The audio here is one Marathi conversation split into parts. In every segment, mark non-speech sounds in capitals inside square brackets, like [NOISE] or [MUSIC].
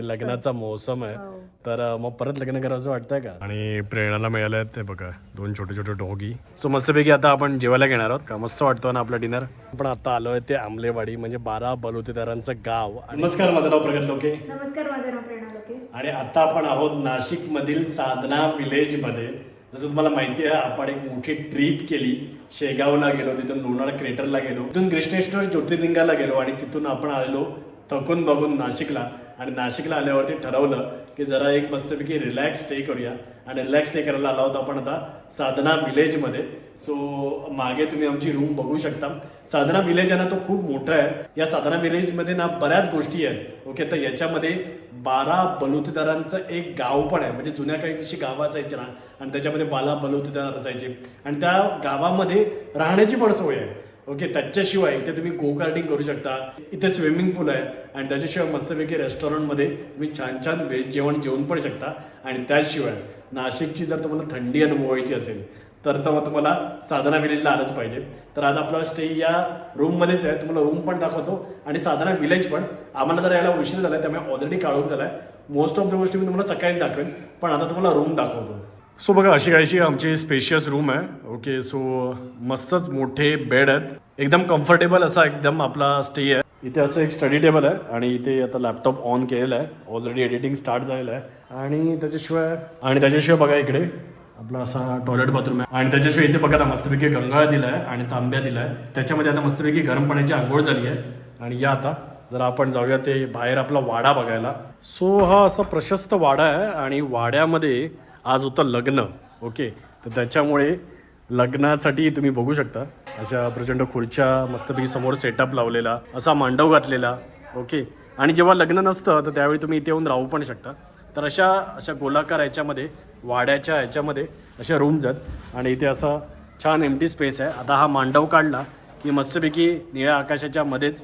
आणि लग्नाचा मौसम आहे. हो. तर मग परत लग्न करावं वाटतंय का? आणि प्रेरणाला मिळाले आहेत ते बघा. दोन छोटे छोटे डॉगी. सो मस्तपैकी आता आपण जेवायला घेणार आहोत. का मस्त वाटतो ना आपला डिनर? आपण आता आलोय ते आमलेवाडी म्हणजे बारा बलुतेदारांचं गाव. नमस्कार माझं नाव प्रगत लोके. नमस्कार माझं नाव प्रेरणा लोके. आणि आता आपण आहोत नाशिक मधील साधना विलेजमध्ये जसं तुम्हाला माहिती आहे आपण एक मोठी ट्रिप केली. शेगावला गेलो तिथून लोणार क्रेटरला गेलो. तिथून कृष्णेश्वर ज्योतिर्लिंगाला गेलो आणि तिथून आपण आलेलो. थकून बघून नाशिकला. आणि नाशिकला आल्यावरती ठरवलं की जरा एक मस्तपैकी रिलॅक्स स्टे करूया. आणि रिलॅक्स स्टे करायला आला होता आपण आता साधना विलेजमध्ये सो मागे तुम्ही आमची रूम बघू शकता. साधना विलेज आहे ना तो खूप मोठा आहे. या साधना विलेजमध्ये ना बऱ्याच गोष्टी आहेत. ओके तर याच्यामध्ये बारा बलुतेदारांचं एक गाव पण आहे. म्हणजे जुन्या काळी जशी गावं असायची ना आणि त्याच्यामध्ये बाला बलुतेदार असायचे. आणि त्या गावामध्ये राहण्याची पण सोय आहे. ओके त्याच्याशिवाय इथे तुम्ही गोकार्डिंग करू शकता. इथे स्विमिंग पूल आहे आणि त्याच्याशिवाय मस्तपैकी रेस्टॉरंटमध्ये तुम्ही छान छान व्हेज जेवण जेवून पण शकता. आणि त्याशिवाय नाशिकची जर तुम्हाला थंडी अनुभवायची असेल तर तर मग तुम्हाला साधना विलेजला आलंच पाहिजे. तर आज आपला स्टे या रूममध्येच आहे. तुम्हाला रूम पण दाखवतो आणि साधना विलेज पण. आम्हाला जर यायला उशीर झाला त्यामुळे ऑलरेडी काढून झाला आहे मोस्ट ऑफ द गोष्टी मी तुम्हाला सकाळीच दाखवेन पण आता तुम्हाला रूम दाखवतो. सो बघा अशी काहीशी आमची स्पेशियस रूम आहे. ओके सो मस्तच मोठे बेड आहेत. एकदम कम्फर्टेबल असा एकदम आपला स्टे आहे. इथे असं एक स्टडी टेबल आहे आणि इथे आता लॅपटॉप ऑन केलेला आहे. ऑलरेडी एडिटिंग स्टार्ट झालेलं आहे. आणि त्याच्याशिवाय आणि त्याच्याशिवाय बघा इकडे आपला असा टॉयलेट बाथरूम आहे. आणि त्याच्याशिवाय इथे बघा ना मस्तपैकी दिला दिलाय आणि तांब्या दिलाय. त्याच्यामध्ये आता मस्तपैकी गरम पाण्याची आंघोळ झाली आहे. आणि या आता जर आपण जाऊया ते बाहेर आपला वाडा बघायला. सो हा असा प्रशस्त वाडा आहे आणि वाड्यामध्ये आज होतं लग्न. ओके तर त्याच्यामुळे लग्नासाठी तुम्ही बघू शकता. अशा प्रचंड खुर्च्या मस्तपैकी समोर सेटअप लावलेला असा मांडव घातलेला ओके आणि जेव्हा लग्न नसतं तर त्यावेळी तुम्ही इथे येऊन राहू पण शकता. तर अशा अशा गोलाकार ह्याच्यामध्ये वाड्याच्या ह्याच्यामध्ये अशा रूम्स आहेत. आणि इथे असा छान एमटी स्पेस आहे. आता हा मांडव काढला की मस्तपैकी निळ्या आकाशाच्या मध्येच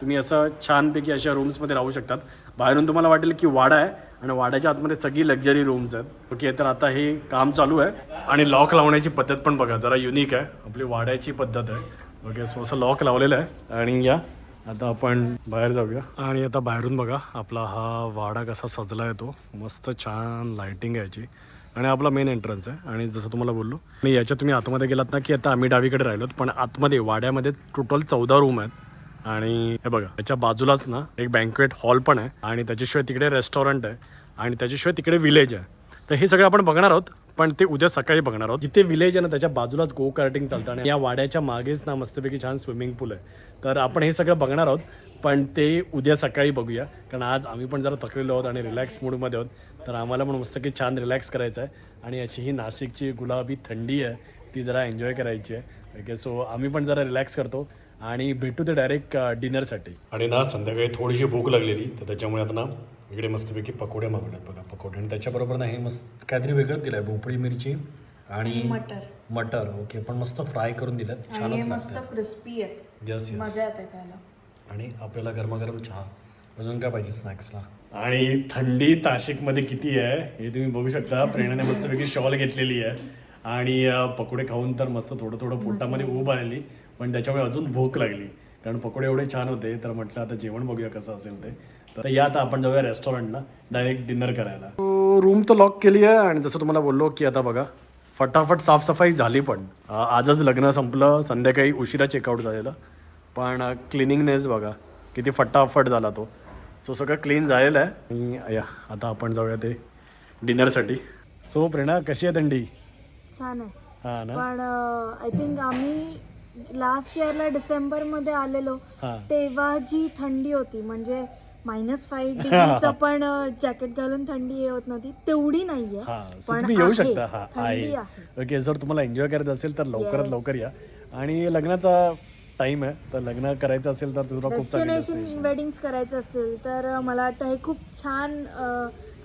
तुम्ही असं छानपैकी अशा रूम्समध्ये राहू शकतात. बाहेरून तुम्हाला वाटेल की वाडा आहे आणि वाड्याच्या आतमध्ये सगळी लक्झरी रूम्स आहेत. ओके तर आता हे काम चालू आहे. आणि लॉक लावण्याची पद्धत पण बघा जरा युनिक आहे. आपली वाड्याची पद्धत आहे. ओके सो असं लॉक लावलेलं आहे. आणि या आता आपण बाहेर जाऊया. आणि आता बाहेरून बघा आपला हा वाडा कसा सजला आहे तो. मस्त छान लाईटिंग यायची याची. आणि आपला मेन एंट्रन्स आहे. आणि जसं तुम्हाला बोललो आणि याच्या तुम्ही आतमध्ये गेलात ना की आता आम्ही डावीकडे राहिलोत पण आतमध्ये वाड्यामध्ये टोटल चौदा रूम आहेत. आणि हे बघा त्याच्या बाजूलाच ना एक बँकवेट हॉल पण आहे आणि त्याच्याशिवाय तिकडे रेस्टॉरंट आहे आणि त्याच्याशिवाय तिकडे विलेज आहे. तर हे सगळं आपण बघणार आहोत पण ते उद्या सकाळी बघणार आहोत. जिथे विलेज आहे ना त्याच्या बाजूलाच गो कार्टिंग चालतं आणि या वाड्याच्या मागेच ना मस्तपैकी छान स्विमिंग पूल आहे. तर आपण हे सगळं बघणार आहोत पण ते उद्या सकाळी बघूया कारण आज आम्ही पण जरा थकलेलो आहोत आणि रिलॅक्स मूडमध्ये आहोत. तर आम्हाला पण मस्तपैकी छान रिलॅक्स करायचं आहे आणि अशी ही नाशिकची गुलाबी थंडी आहे ती जरा एन्जॉय करायची आहे. ओके सो आम्ही पण जरा रिलॅक्स करतो आणि भेटू ते डायरेक्ट डिनरसाठी आणि ना संध्याकाळी थोडीशी भूक लागलेली तर त्याच्यामुळे आता ना इकडे मस्तपैकी पकोडे मागवल्यात बघा. पकोडे आणि त्याच्याबरोबर ना हे मस्त काहीतरी वेगळं दिलं आहे भोपळी मिरची आणि मटर. मटर ओके पण मस्त फ्राय करून दिल्यात आणि छानच हे मस्त लागतं क्रिस्पी आहे यस यस मजा येते खायला. आणि आपल्याला गरमागरम चहा. अजून काय पाहिजे स्नॅक्सला आणि थंडी नाशिकमध्ये किती आहे हे तुम्ही बघू शकता. प्रेरणाने मस्तपैकी शॉल घेतलेली आहे. आणि पकोडे खाऊन तर मस्त थोडं थोडं पोटामध्ये ऊब आलेली पण त्याच्यामुळे अजून भूक लागली. कारण पकोडे एवढे छान होते तर म्हटलं आता जेवण बघूया कसं असेल ते. तर या आता आपण जाऊया रेस्टॉरंटला डायरेक्ट डिनर करायला. रूम तर लॉक केली आहे आणि जसं तुम्हाला बोललो की आता बघा फटाफट साफसफाई झाली पण. आजच लग्न संपलं संध्याकाळी उशिरा चेकआउट झालेलं. पण क्लिनिंगनेस बघा किती फटाफट झाला तो. सो सगळं क्लीन झालेलं आहे. आणि या आता आपण जाऊया ते डिनरसाठी सो प्रेरणा कशी आहे थंडी? छान आहे. हां ना? पण आय थिंक आम्ही लास्ट इयरला डिसेंबरमध्ये आलेलो हां. तेव्हा जी थंडी होती म्हणजे मायनस फाईव्ह डिग्रीचं पण जॅकेट घालून थंडी हे होत नव्हती तेवढी नाहीये. हां सो तुम्ही येऊ आहे, शकता. हां थंडी आहे. आहे. ओके जर तुम्हाला एन्जॉय करायचं असेल तर लवकरात Yes. लवकर या. आणि लग्नाचा टाईम आहे तर लग्न करायचं असेल तर तुला खूप चांगली डेस्टिनेशन करायचं असेल तर मला वाटतं हे खूप छान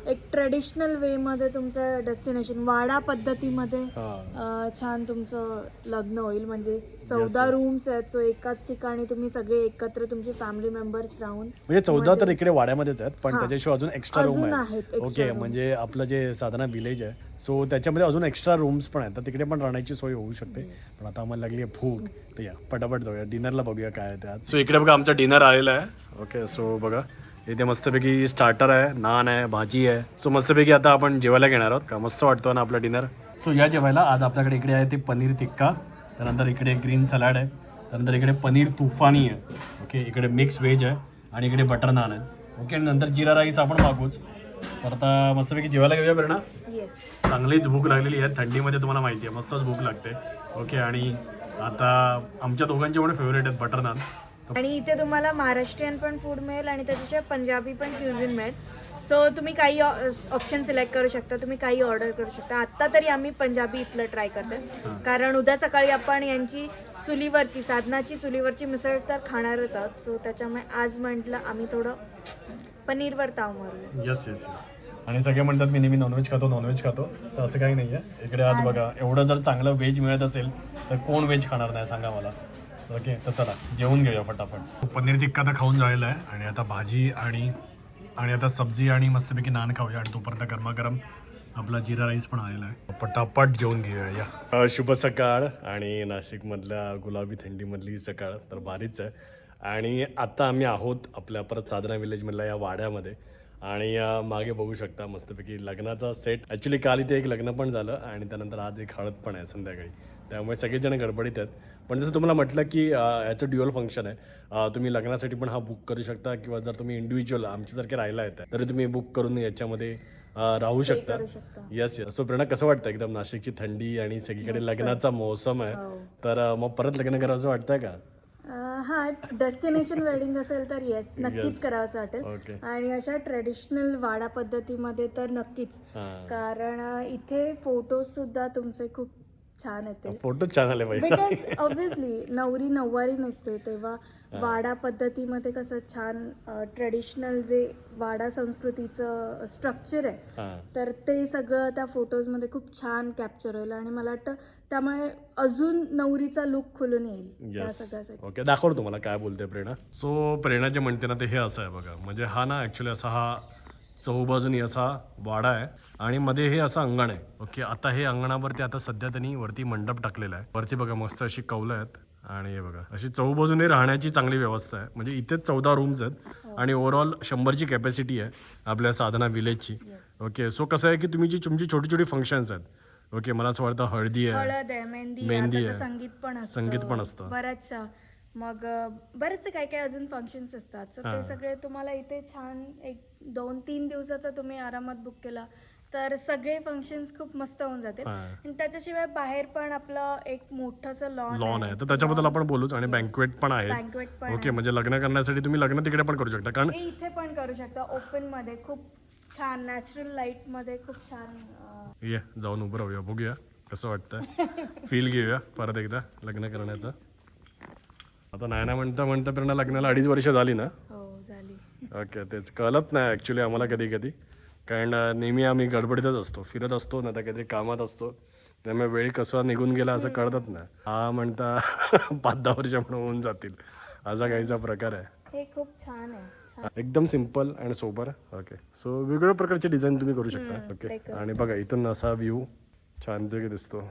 एक ट्रेडिशनल वे मध्ये तुमचं डेस्टिनेशन वाडा पद्धतीमध्ये अ, छान तुमचं लग्न होईल. म्हणजे चौदा. रूम्स आहेत. सो एकाच ठिकाणी तुम्ही सगळे एकत्र तुमची फॅमिली मेंबर्स राहून म्हणजे चौदा तर इकडे वाड्यामध्येच आहेत पण. त्याच्याशिवाय अजून एक्स्ट्रा रूम अजून आहेत. extra okay rooms. म्हणजे आपलं जे साधारण विलेज आहे सो त्याच्यामध्ये अजून एक्स्ट्रा रूम्स पण आहेत. तर तिकडे पण राहण्याची सोय होऊ शकते. पण आता आम्हाला लागली आहे भूक. तर या पटापट जाऊया. डिनरला बघूया काय आहे त्यात. सो इकडे बघा आमचा डिनर आलेला आहे. ओके सो बघा. इथे मस्तपैकी स्टार्टर आहे नान आहे भाजी आहे. सो मस्तपैकी आता आपण जेवायला घेणार आहोत. का मस्त वाटतो ना आपला डिनर सो या जेवायला आज आपल्याकडे इकडे आहे ते पनीर टिक्का त्यानंतर इकडे ग्रीन सलाड आहे त्यानंतर इकडे पनीर तुफानी आहे. ओके इकडे मिक्स व्हेज आहे आणि इकडे बटर नान आहे. ओके आणि नंतर जिरा राईस आपण मागूच. तर आता मस्तपैकी जेवायला घेऊया बरं ना? येस चांगलीच भूक लागलेली आहे. थंडीमध्ये तुम्हाला माहिती आहे मस्तच भूक लागते. ओके आणि आता आमच्या दोघांचे पण फेवरेट आहेत बटर नान आणि इथे तुम्हाला महाराष्ट्रीयन पण फूड मिळेल आणि त्याच्याशिवाय पंजाबी पण फ्युजन मिळेल. सो तुम्ही काही ऑप्शन सिलेक्ट करू शकता तुम्ही काही ऑर्डर करू शकता. आत्ता तरी आम्ही पंजाबी इथलं ट्राय करतोय. कारण उद्या सकाळी आपण यांची चुलीवरची साधनाची चुलीवरची मिसळ तर खाणारच आहोत. सो त्याच्यामुळे आज म्हटलं आम्ही थोडं पनीरवर ताव मारूया. येस येस येस आणि सगळे म्हणतात मी नेहमी नॉनव्हेज खातो नॉनव्हेज खातो. तर असं काही नाही आहे इकडे आज बघा एवढं जर चांगलं व्हेज मिळत असेल तर कोण व्हेज खाणार नाही सांगा मला. ओके तर चला जेवून घेऊया फटाफट. पनीर टिक्का तर खाऊन झालेला आहे. आणि आता भाजी आणि आणि आता सब्जी आणि मस्तपैकी नान खाऊया. आणि तोपर्यंत गरमागरम आपला जिरा राईस पण आलेला आहे. पटापट जेवून घेऊया या. शुभ सकाळ. आणि नाशिकमधल्या गुलाबी थंडीमधली सकाळ तर भारीच आहे. आणि आता आम्ही आहोत आपल्या परत साधना विलेजमधल्या या वाड्यामध्ये. आणि मागे बघू शकता मस्तपैकी लग्नाचा सेट ॲक्च्युली काल इथे एक लग्न पण झालं. आणि त्यानंतर आज एक हळद पण आहे संध्याकाळी. त्यामुळे सगळेजण गडबडीत आहेत. पण जसं तुम्हाला म्हटलं की याचं ड्युअल फंक्शन आहे. तुम्ही लग्नासाठी पण हा बुक करू शकता किंवा जर तुम्ही इंडिव्हिज्युअल आमच्यासारखे राहायला येत तरी तुम्ही बुक करून याच्यामध्ये राहू शकता. येस येस सो प्रेरणा कसं वाटतं एकदम नाशिकची थंडी आणि सगळीकडे लग्नाचा मौसम आहे? हो. तर मग परत लग्न करावं वाटतंय का? हा डेस्टिनेशन वेडिंग असेल तर येस नक्कीच करावंसं वाटेल. आणि अशा ट्रेडिशनल वाडा पद्धतीमध्ये तर नक्कीच. कारण इथे फोटोज सुद्धा तुमचे खूप छान येतील फोटो छान आले बिकॉज ऑब्विसली [LAUGHS] नवरी नऊवारी नसते तेव्हा वाडा पद्धतीमध्ये कसं छान ट्रेडिशनल जे वाडा संस्कृतीचं स्ट्रक्चर आहे हां. तर ते सगळं त्या फोटोजमध्ये खूप छान कॅप्चर होईल आणि मला वाटतं त्यामुळे अजून नवरीचा लुक खुलून येईल त्या येस सगळ्यासाठी. ओके दाखवतो तुम्हाला काय बोलते प्रेरणा. सो प्रेरणा जे म्हणते ना ते हे असं आहे बघा. म्हणजे हा ना ॲक्च्युली असा हा चौबाजूनी असा वाडा आहे आणि मध्ये हे असं अंगण आहे. ओके आता हे अंगणावरती आता सध्या त्यांनी वरती मंडप टाकलेला आहे. वरती बघा मस्त अशी कौलं आहेत. आणि हे बघा अशी चौबाजूने राहण्याची चांगली व्यवस्था आहे. म्हणजे इथेच चौदा रूम्स आहेत आणि ओव्हरऑल शंभरची कॅपॅसिटी आहे आपल्या साधना विलेजची ओके सो कसं आहे की तुम्ही जी तुमची छोटी छोटी फंक्शन्स आहेत. ओके मला असं वाटतं हळदी आहे मेहंदी आहे संगीत पण असतं. बऱ्याचशा. मग अं, बरेचसे काय काय अजून फंक्शन्स असतात. सो ते सगळे तुम्हाला इथे छान एक दोन तीन दिवसाचा तुम्ही आरामात बुक केला तर सगळे फंक्शन्स खूप मस्त होऊन जातील. आणि त्याच्याशिवाय बाहेर पण आपलं एक मोठंसं लॉन लॉन आहे. तर त्याच्याबद्दल आपण बोलूच आणि बँकवेट पण बँकवेट पण ओके म्हणजे लग्न करण्यासाठी तुम्ही लग्न तिकडे पण करू शकता. कारण इथे पण करू शकता ओपनमध्ये. खूप छान नॅचरल लाइटमध्ये खूप छान ये जाऊन उभं राहूया. बघूया कसं वाटतंय. फील घेऊया परत एकदा लग्न करण्याचं. आता नाही ना म्हणता म्हणता प्रेरणा लग्नाला अडीच वर्ष झाली ना? हो झाली. ओके तेच. कळत नाही ॲक्च्युली आम्हाला कधी कधी. कारण नेहमी आम्ही गडबडीतच असतो. फिरत असतो ना तर काहीतरी कामात असतो. त्यामुळे वेळ कसं निघून गेला असं कळतच नाही. हा म्हणता [LAUGHS] पाच दहा वर्ष पण होऊन जातील. असा काहीचा प्रकार आहे. हे खूप छान आहे. एकदम सिंपल आणि सोबर. ओके. सो वेगवेगळ्या प्रकारचे डिझाईन तुम्ही करू शकता. ओके. आणि बघा इथून असा व्ह्यू छान दिसतो.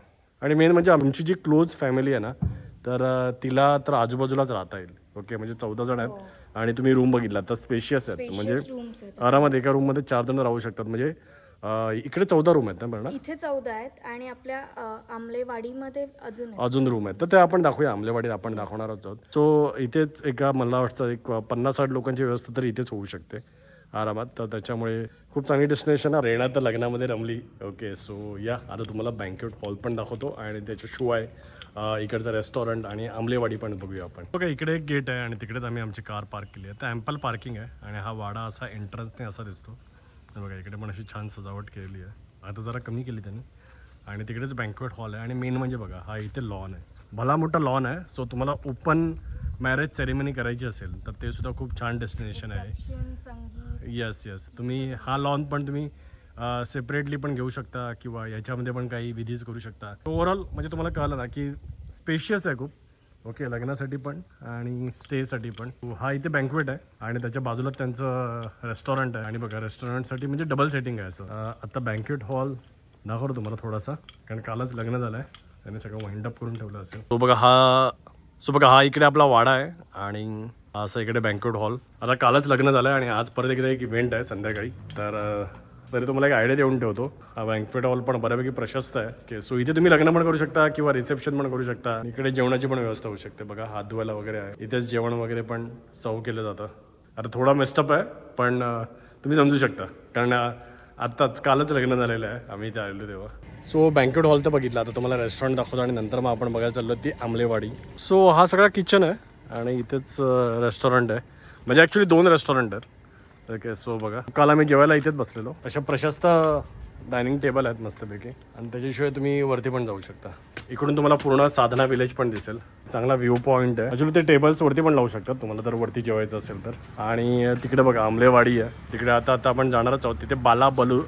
आणि मेन म्हणजे आमची जी क्लोज फॅमिली आहे ना तर तिला तर आजूबाजूलाच राहता येईल. ओके? म्हणजे चौदा जण आहेत आणि तुम्ही रूम बघितला तर स्पेशियस आहेत. म्हणजे आरामात एका रूममध्ये चार जण राहू शकतात. म्हणजे इकडे चौदा रूम आहेत ना बरं ना इथे चौदा आहेत आणि आपल्या आमलेवाडीमध्ये अजून अजून रूम आहेत. तर ते आपण दाखवूया. आमलेवाडीत आपण दाखवणारच आहोत. सो इथेच एका मला वाटतं एक पन्नास साठ लोकांची व्यवस्था तर इथेच होऊ शकते. आरामात. तर त्याच्यामुळे खूप चांगली डेस्टिनेशन आहे. रेणा तर लग्नामध्ये रमली. ओके सो या. आता तुम्हाला बँकेट हॉल पण दाखवतो. आणि त्याच्याशिवाय इकडचं रेस्टॉरंट आणि आमलेवाडी पण बघूया आपण. बघा इकडे एक गेट आहे आणि तिकडेच आम्ही आमची कार पार्क केली आहे. तर ॲम्पल पार्किंग आहे आणि हा वाडा असा एंट्रन्सने असा दिसतो. तर बघा इकडे पण अशी छान सजावट केलेली आहे. आता जरा कमी केली त्यांनी. आणि तिकडेच बँकवेट हॉल आहे. आणि मेन म्हणजे बघा हा इथे लॉन आहे. भला मोठा लॉन आहे. सो तुम्हाला ओपन मॅरेज सेरेमनी करायची असेल तर ते सुद्धा खूप छान डेस्टिनेशन आहे. येस येस तुम्ही हा लॉन पण तुम्ही सेपरेटली पण घेऊ शकता किंवा याच्यामध्ये पण काही विधीज करू शकता. ओव्हरऑल म्हणजे तुम्हाला कळलं ना की स्पेशियस आहे खूप. ओके लग्नासाठी पण आणि स्टेसाठी पण. हा इथे बँकवेट आहे आणि त्याच्या बाजूला त्यांचं रेस्टॉरंट आहे. आणि बघा रेस्टॉरंटसाठी म्हणजे डबल सेटिंग आहे असं. आत्ता बँकवेट हॉल दाखवतो तुम्हाला थोडासा कारण कालच लग्न झालं आहे त्याने सगळं वाइंड अप करून ठेवलं असेल तो बघा हा सो बघा हा इकडे आपला वाडा आहे आणि असं इकडे बँकवेट हॉल. आता कालच लग्न झालं आहे आणि आज परत एकदा एक इव्हेंट आहे संध्याकाळी. तर तरी तुम्हाला एक आयडिया देऊन ठेवतो. हा बँकवेट हॉल पण बऱ्यापैकी प्रशस्त आहे. की सो इथे तुम्ही लग्न पण करू शकता किंवा रिसेप्शन पण करू शकता. इकडे जेवणाची पण व्यवस्था होऊ शकते. बघा हात धुवायला वगैरे आहे. इथेच जेवण वगैरे पण सर्व केलं जातं. आता थोडा मेस्टअप आहे पण तुम्ही समजू शकता. कारण आत्ताच कालच लग्न झालेलं आहे. आम्ही इथे आलेलो तेव्हा. सो बँकेट हॉल तर बघितलं. आता तुम्हाला रेस्टॉरंट दाखवतो आणि नंतर मग आपण बघायला चाललो ती आमलेवाडी. सो हा सगळा किचन आहे. आणि इथेच रेस्टॉरंट आहे. म्हणजे ॲक्च्युली दोन रेस्टॉरंट आहेत. ओके सो बघा. काल आम्ही जेवायला इथेच बसलेलो. अशा प्रशस्त डायनिंग टेबल आहेत मस्तपैकी. आणि त्याच्याशिवाय तुम्ही वरती पण जाऊ शकता. इकडून तुम्हाला पूर्ण साधना विलेज पण दिसेल. चांगला व्ह्यू पॉईंट आहे. ॲक्च्युली ते टेबल्स वरती पण लावू शकतात. तुम्हाला जर वरती जेवायचं असेल तर. आणि तिकडे बघा आमलेवाडी आहे. तिकडे आता आता आपण जाणारच आहोत. तिथे बाला बलू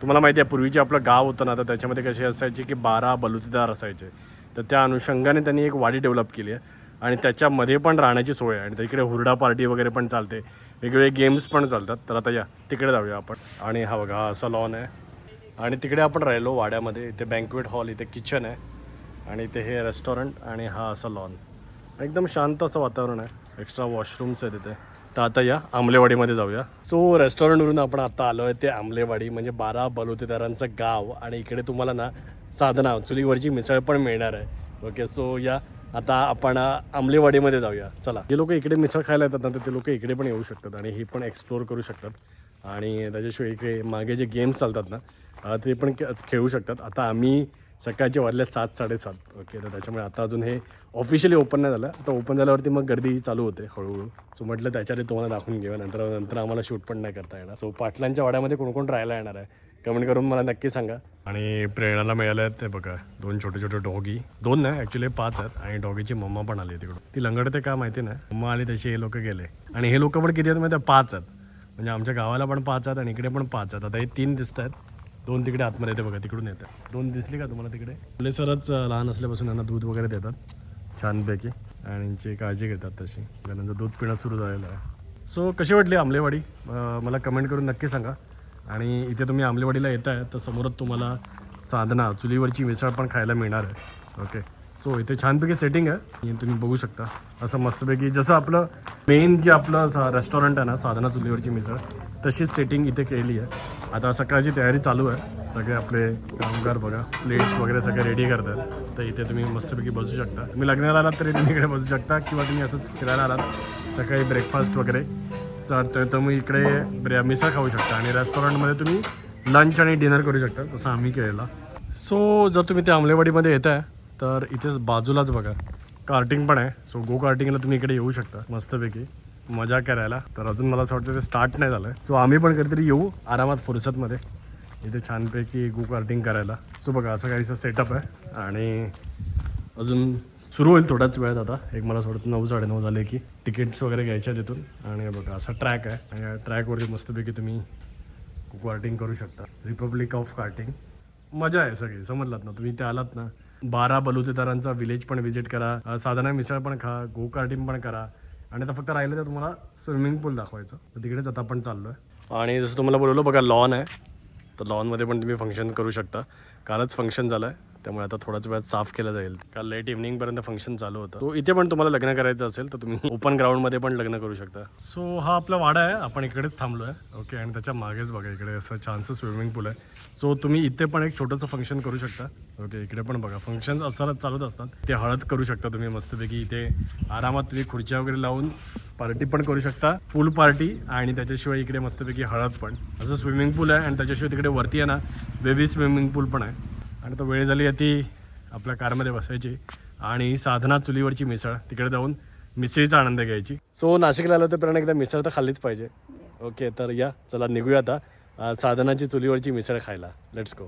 तुम्हाला माहिती आहे पूर्वी जे आपलं गाव होतं ना तर त्याच्यामध्ये कसे असायचे की बारा बलुतेदार असायचे. तर त्या अनुषंगाने त्यांनी एक वाडी डेव्हलप केली आहे. आणि त्याच्यामध्ये पण राहण्याची सोय आहे. आणि तिकडे हुरडा पार्टी वगैरे पण चालते. वेगवेगळे गेम्स पण चालतात. तर आता या तिकडे जाऊया आपण. आणि हा बघा हा असा लॉन आहे. आणि तिकडे आपण राहिलो वाड्यामध्ये. इथे बँकवेट हॉल इथे किचन आहे. आणि इथे हे रेस्टॉरंट आणि हा असा लॉन एकदम शांत असं वातावरण आहे. एक्स्ट्रा वॉशरूम्स आहेत तिथे तर आता या आमलेवाडीमध्ये जाऊया. सो रेस्टॉरंटवरून आपण आता आलो आहे ते आमलेवाडी म्हणजे बारा बलुतेदारांचं गाव. आणि इकडे तुम्हाला ना साधना चुलीवरची मिसळ पण मिळणार आहे. ओके सो या आता आपण आंबलेवाडीमध्ये आमलेवाडीमध्ये जाऊया. चला. जे लोक इकडे मिसळ खायला येतात ना तर ते लोक इकडे पण येऊ शकतात आणि हे पण एक्सप्लोअर करू शकतात. आणि त्याच्याशिवाय इकडे मागे जे गेम्स चालतात ना ते पण खेळू शकतात. आता आम्ही सकाळचे वाजले सात साडेसात. ओके तर त्याच्यामुळे आता अजून हे ऑफिशियली ओपन नाही झालं. आता ओपन झाल्यावरती मग गर्दी चालू होते हळूहळू. सो म्हटलं त्याच्यात तुम्हाला दाखवून घेऊया. नंतर नंतर आम्हाला शूट पण नाही करता येणार. सो पाटलांच्या वाड्यामध्ये कोण कोण राहायला येणार आहे? कमेंट करून मला नक्की सांगा. आणि प्रेरणाला मिळाले आहेत ते बघा. दोन छोटे छोटे डॉगी. दोन नाही ॲक्च्युली पाच आहेत. आणि डॉगीची मम्मा पण आली तिकडून. ती लंगडते का माहिती नाही. मम्मा आली तशी हे लोक गेले. आणि हे लोक पण किती आहेत माहिती पाच आहेत. म्हणजे आमच्या गावाला पण पाच आहेत आणि इकडे पण पाच आहेत. आता हे तीन दिसत आहेत. दोन तिकडे आतमध्ये येते बघा तिकडून येतात दोन दिसली का तुम्हाला तिकडे? आपले सरच लहान असल्यापासून यांना दूध वगैरे देतात. छानपैकी. आणि यांची काळजी घेतात तशी. त्यांचं दूध पिणं सुरू झालेलं आहे. सो कशी वाटली आमलेवाडी? मला कमेंट करून नक्की सांगा. आणि इथे तुम्ही आमलेवाडीला येत आहे तर समोरच तुम्हाला साधना चुलीवरची मिसळ पण खायला मिळणार आहे. ओके सो इथे छानपैकी सेटिंग आहे. तुम्ही बघू शकता. असं मस्तपैकी जसं आपलं मेन जे आपलं रेस्टॉरंट आहे ना साधना चुलीवरची मिसळ तशीच सेटिंग इथे केली आहे. आता सकाळची तयारी चालू आहे. सगळे आपले कामगार बघा प्लेट्स वगैरे सगळे रेडी करतात. तर इथे तुम्ही मस्तपैकी बसू शकता. तुम्ही लग्नाला आलात तरी तुम्ही इकडे बसू शकता किंवा तुम्ही असंच फिरायला आलात. सकाळी ब्रेकफास्ट वगैरे. तर तुम्ही इकडे मिसळ खाऊ शकता आणि रेस्टॉरंटमध्ये तुम्ही लंच आणि डिनर करू शकता जसं आम्ही केलेला. सो जर तुम्ही ते आमलेवाडीमध्ये येत आहे तर इथेच बाजूलाच बघा. कार्टिंग पण आहे. सो गो कार्टिंगला तुम्ही इकडे येऊ शकता मस्तपैकी. मजा करायला. तर अजून मला असं वाटतं ते स्टार्ट नाही झालं आहे सो आम्ही पण कधीतरी येऊ आरामात फुरसतमध्ये. इथे छानपैकी गो कार्टिंग करायला. सो बघा असं काहीसं सेटअप आहे. आणि अजून सुरू होईल थोड्याच वेळात आता. एक मला असं वाटतं नऊ साडेनऊ झाले की तिकीट्स वगैरे घ्यायच्या तिथून. आणि बघा असा ट्रॅक आहे. आणि या ट्रॅकवरती मस्तपैकी तुम्ही कार्टिंग करू शकता. रिपब्लिक ऑफ कार्टिंग मजा आहे सगळी समजलात ना तुम्ही? ते आलात ना. बारा बलुतेदारांचा विलेज पण व्हिजिट करा. साधारण मिसळ पण खा गो कार्टिंग पण करा. आणि आता फक्त राहिलं तर तुम्हाला स्विमिंग पूल दाखवायचं. तर तिकडेच आता आपण चाललो आहे आणि जसं तुम्हाला बोलवलं बघा लॉन आहे. तर लॉनमध्ये पण तुम्ही फंक्शन करू शकता. कालच फंक्शन झालं आहे त्यामुळे आता थोडाच वेळात साफ केलं जाईल. काल लेट इव्हनिंगपर्यंत फंक्शन चालू होतं. तो इथे पण तुम्हाला लग्न करायचं असेल तर तुम्ही ओपन ग्राउंडमध्ये पण लग्न करू शकता. सो हा आपला वाडा आहे. आपण इकडेच थांबलो आहे ओके आणि त्याच्या मागेच बघा इकडे असं छानसं स्विमिंग पूल आहे. सो तुम्ही इथे पण एक छोटंसं फंक्शन करू शकता. ओके इकडे पण बघा फंक्शन्स असतात चालूच असतात. ते हळद करू शकता तुम्ही मस्तपैकी. इथे आरामात तुम्ही खुर्च्या वगैरे लावून पार्टी पण करू शकता. पूल पार्टी आणि त्याच्याशिवाय इकडे मस्तपैकी हळद पण. असं स्विमिंग पूल आहे आणि त्याच्याशिवाय तिकडे वरती आहे ना बेबी स्विमिंग पूल पण आहे. आणि तो वेळ झाली आहे ती आपल्या कारमध्ये बसायची. आणि साधना चुलीवरची मिसळ. तिकडे जाऊन मिसळीचा आनंद घ्यायची. सो नाशिकला आलं तर प्रणा एकदा मिसळ तर खाल्लीच पाहिजे. ओके तर या. चला निघूया आता. साधनाची चुलीवरची मिसळ खायला. Let's go